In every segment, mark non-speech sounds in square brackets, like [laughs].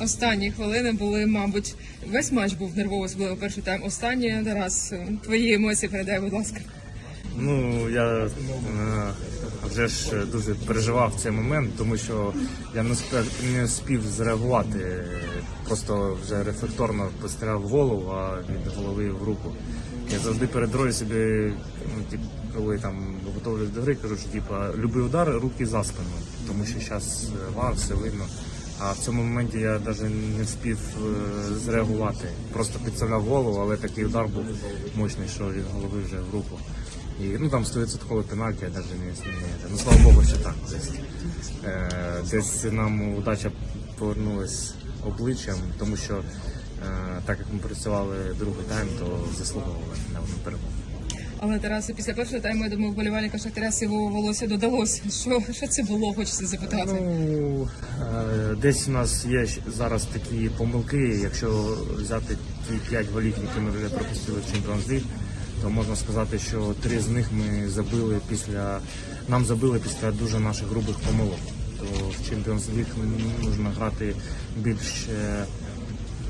Останні хвилини були, мабуть, весь матч був нервовий, особливо перший тайм. Останні Тарас, твої емоції передай, будь ласка. Ну я е, вже ж дуже переживав цей момент, тому що я не спів, не спів зреагувати. Просто вже рефлекторно постріляв в голову, а від голови в руку. Я завжди перед грою собі, ну, тип, коли там готовлюсь до гри, кажу, що типа любий удар, руки за спину, тому що зараз вар, все видно. А в цьому моменті я навіть не встиг е, зреагувати. Просто підставляв голову, але такий удар був мощний, що від голови вже в руку. І ну там 100% пенальті, я навіть не змінюється. Ну слава Богу, що так. Десь, е, десь нам удача повернулась обличчям, тому що е, так як ми працювали другий тайм, то заслуговували на перемогу. Але Тарас, після першого тайму, я думаю, вболівальника Шахтаря його волосся додалося. Що, що це було, хочеться запитати. Ну, е, десь у нас є зараз такі помилки. Якщо взяти ті 5 голів, які ми вже пропустили в Champions League, то можна сказати, що три з них ми забили після нам забили після дуже наших грубих помилок. То в Champions League потрібно грати більш е,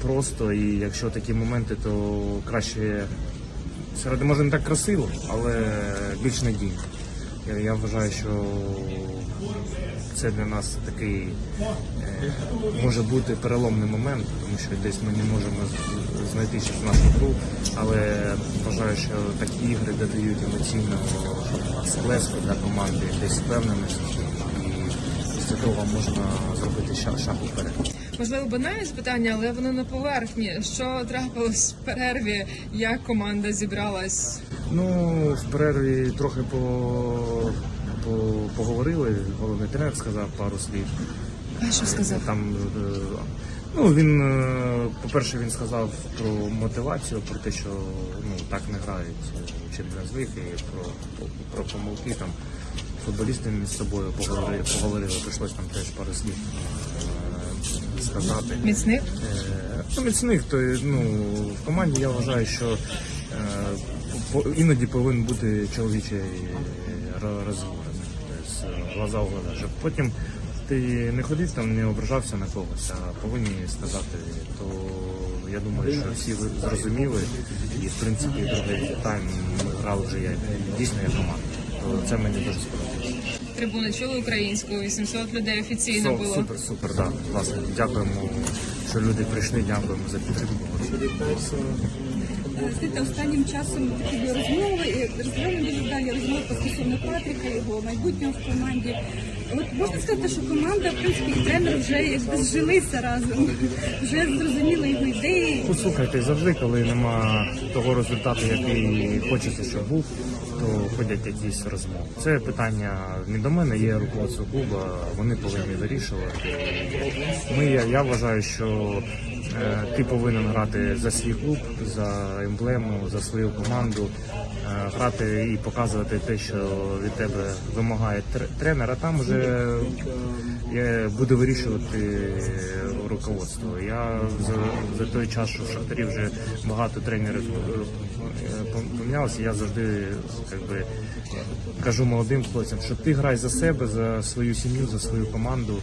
просто, і якщо такі моменти, то краще серед може не так красиво, але більш надійно. Я, я вважаю, що це для нас такий е, може бути переломний момент, тому що десь ми не можемо знайти ще нашу гру, але вважаю, що такі ігри додають емоційного сплеску для команди, десь впевненості, після того можна зробити шаг, шаг уперед. Можливо, банальне запитання, але воно на поверхні. Що трапилось в перерві? Як команда зібралась? Ну, в перерві трохи по, по, поговорили. Головний тренер сказав пару слів. А що сказав? Там, е, ну, він, е, по-перше, він сказав про мотивацію, про те, що ну, так не грають в Champions і про, про помилки. Там, футболісти між собою поговорили, поговорили прийшлось там теж пару слів е, сказати. Міцних? Е, Ну, міцних, то ну, в команді я вважаю, що е, по- іноді повинен бути чоловічий ро- розговор. Тобто глаза в глаза. Щоб потім ти не ходив там, не ображався на когось, а повинні сказати, то я думаю, що всі зрозуміли. І в принципі другий тайм ми грали вже як дійсно як команда. Це мені дуже сподобалося. Трибуни чули українською, 800 людей офіційно Все, було. Супер, супер, да. Класно. Дякуємо, що люди прийшли, дякуємо за підтримку. Знаєте, останнім часом такі були розмови, і розмови дуже далі розмови стосовно Патріка, його майбутнього в команді. От можна сказати, що команда, в принципі, і тренер вже якби зжилися разом, вже зрозуміли його ідеї. Послухайте, завжди, коли нема того результату, який хочеться, щоб був, ходять якісь розмови. Це питання не до мене, є руководство клубу, вони повинні вирішувати. Ми, я, я вважаю, що е, ти повинен грати за свій клуб, за емблему, за свою команду, е, грати і показувати те, що від тебе вимагає тренер, а там вже е, буде вирішувати руководство. Я за, за той час, що в Шахтарі вже багато тренерів е, я завжди якби, кажу молодим хлопцям, що ти грай за себе, за свою сім'ю, за свою команду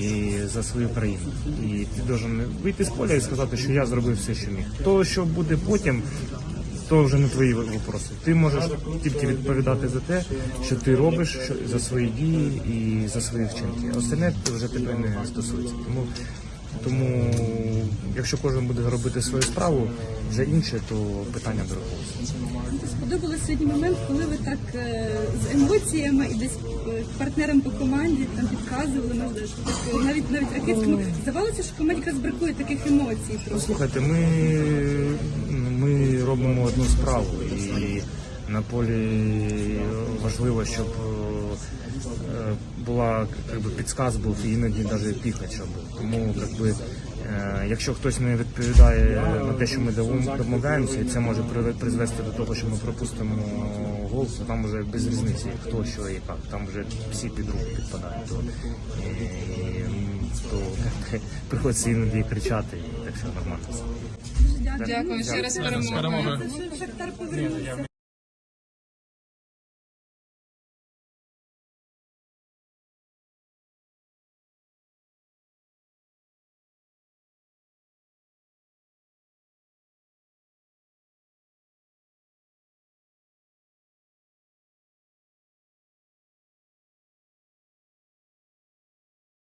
і за свою країну. І ти должен вийти з поля і сказати, що я зробив все, що міг. То, що буде потім, то вже не твої вопроси. Ти можеш тільки відповідати за те, що ти робиш що- за свої дії і за свої вчинки. Остальне вже тебе не стосується. Тому, тому якщо кожен буде робити свою справу, вже інше, то питання до. Сподобався сьогодні момент, коли ви так е, з емоціями і десь е, партнерам по команді там підказували, ж так, навіть навіть ракетському. Здавалося, що команді якраз бракує таких емоцій. Ну, слухайте, ми, ми робимо одну справу і на полі важливо, щоб е, була якби, підсказ був і іноді навіть щоб був. Тому якби, е, якщо хтось не відповідає на те, що ми домовляємося, і це може призвести до того, що ми пропустимо гол, то там вже без різниці, хто що і як. Там вже всі під руку підпадають. То, і, то [laughs] приходиться іноді кричати, і так що нормально. дякую. Дякую ще раз перемоги.